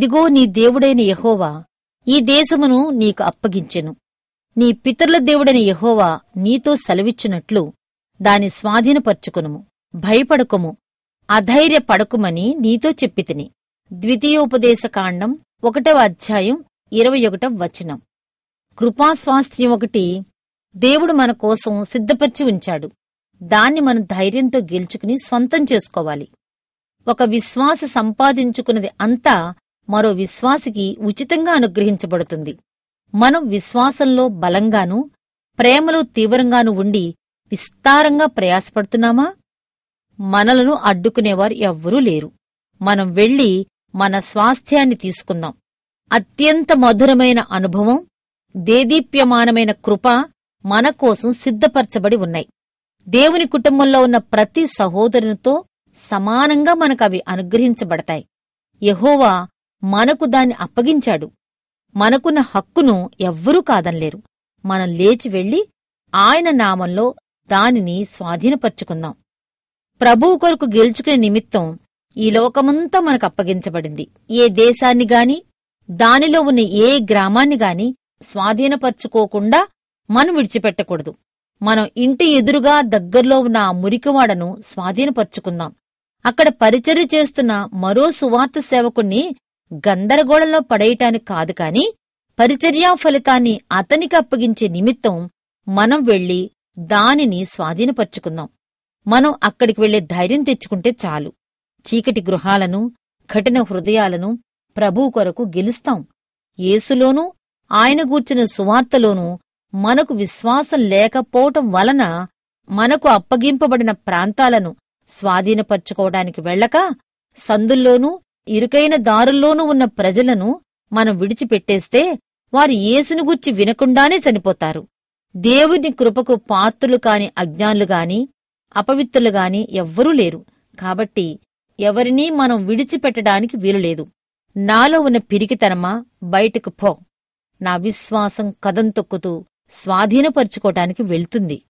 ఇదిగో నీ దేవుడైన యహోవా ఈ దేశమును నీకు అప్పగించెను. నీ పితరుల దేవుడైన యహోవా నీతో సెలవిచ్చినట్లు దాని స్వాధీనపర్చుకునుము భయపడకుము అధైర్యపడకుమని నీతో చెప్పితిని ద్వితీయోపదేశకాండం ఒకటవ అధ్యాయం ఇరవై ఒకటవ వచనం. కృపాస్వాస్థ్యం ఒకటి దేవుడు మన కోసం సిద్ధపరిచి ఉంచాడు. దాన్ని మనం ధైర్యంతో గెలుచుకుని స్వంతం చేసుకోవాలి. ఒక విశ్వాస సంపాదించుకున్నది అంతా మరో విశ్వాసికి ఉచితంగా అనుగ్రహించబడుతుంది. మనం విశ్వాసంలో బలంగాను ప్రేమలో తీవ్రంగానూ ఉండి విస్తారంగా ప్రయాసపడుతున్నామా? మనలను అడ్డుకునేవారు ఎవ్వరూ లేరు. మనం వెళ్ళి మన స్వాస్థ్యాన్ని తీసుకుందాం. అత్యంత మధురమైన అనుభవం దేదీప్యమానమైన కృప మన కోసం సిద్ధపరచబడి ఉన్నాయి. దేవుని కుటుంబంలో ఉన్న ప్రతి సహోదరునితో సమానంగా మనకవి అనుగ్రహించబడతాయి. యహోవా మనకు దాన్ని అప్పగించాడు. మనకున్న హక్కును ఎవ్వరూ కాదనలేరు. మనం లేచి వెళ్ళి ఆయన నామంలో దానిని స్వాధీనపర్చుకుందాం. ప్రభువు కొరకు గెలుచుకునే నిమిత్తం ఈ లోకమంతా మనకు అప్పగించబడింది. ఏ దేశాన్ని గాని దానిలో ఉన్న ఏ గ్రామాన్ని గాని స్వాధీనపరుచుకోకుండా మనం విడిచిపెట్టకూడదు. మనం ఇంటి ఎదురుగా దగ్గర్లో ఉన్న ఆ మురికివాడను స్వాధీనపరుచుకుందాం. అక్కడ పరిచర్య చేస్తున్న మరో సువార్త సేవకుణ్ణి గందరగోళంలో పడేయటానికి కాదు కాని పరిచర్యా ఫలితాన్ని అతనికి అప్పగించే నిమిత్తం మనం వెళ్ళి దానిని స్వాధీనపరుచుకుందాం. మనం అక్కడికి వెళ్ళే ధైర్యం తెచ్చుకుంటే చాలు. చీకటి గృహాలను కఠిన హృదయాలను ప్రభు కొరకు గెలుస్తాం. యేసులోనూ ఆయన గూర్చిన సువార్తలోనూ మనకు విశ్వాసం లేకపోవటం వలన మనకు అప్పగింపబడిన ప్రాంతాలను స్వాధీనపర్చుకోవడానికి వెళ్ళక సందుల్లోనూ ఇరుకైన దారుల్లోనూ ఉన్న ప్రజలను మనం విడిచిపెట్టేస్తే వారు యేసును గుర్చి వినకుండానే చనిపోతారు. దేవుని కృపకు పాత్రులు కాని అజ్ఞానులు గాని అపవిత్రులు గాని ఎవ్వరూ లేరు. కాబట్టి ఎవరినీ మనం విడిచిపెట్టడానికి వీలులేదు. నాలో ఉన్న పిరికితనమా? బయటకు పో. నా విశ్వాసం కదం తొక్కుతూ స్వాధీనపరుచుకోటానికి వెళ్తుంది.